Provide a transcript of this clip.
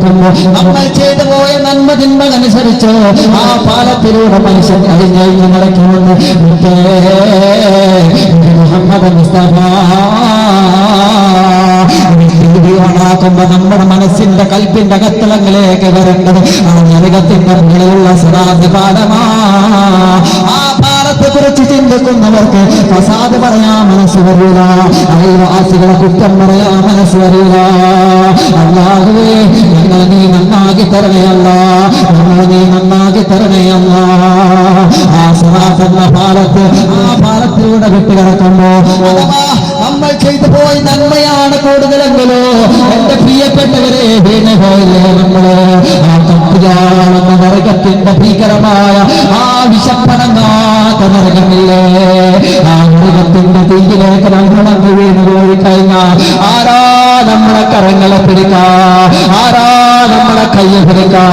നടക്കുമ്പോ നമ്മൾ ചെയ്തു പോയ നന്മ തിന്മകനുസരിച്ച് ആ പാലത്തിലൂടെ മനുഷ്യൻ അഴിഞ്ഞഴിഞ്ഞ് നടക്കുമെന്ന് മുഹമ്മദ് മുസ്തഫ ഓണാക്കുമ്പോ നമ്മുടെ മനസ്സിന്റെ കൽപ്പിന്റെ കത്തളങ്ങളിലേക്ക് വരേണ്ടത് ആ നരകത്തിന്റെ മുകളിലുള്ള സദാന്ത പാലമാ ആ പാലത്തെ കുറിച്ച് ചിന്തിക്കുന്നവർക്ക് പ്രസാദ് പറയാ മനസ്സ് വരില്ല അയൽവാസികളെ കുറ്റം പറയാ മനസ്സ് വരില്ല അല്ലാഹുവേ ഞങ്ങൾ നീ നന്നാക്കി തരണയല്ല. ഞങ്ങൾ നീ നന്നാക്കി തരണയല്ല. ആ പാലത്ത് ആ പാലത്തിലൂടെ വിട്ടുകിടക്കുമ്പോ നമ്മൾ ചെയ്തു പോയി നന്മയാണ് കൂടുതലെങ്കിലോ എന്റെ പ്രിയപ്പെട്ടവരെ വീണ് പോയില്ലേ നമ്മൾ? ആ നരകത്തിന്റെ ഭീകരമായ ആ വിശപ്പണങ്ങാത്ത നരകത്തിന്റെ ആരാ നമ്മളെ കരങ്ങളെ പിടിക്കാ. ആരാ നമ്മളെ കയ്യെ പിടിക്കാ.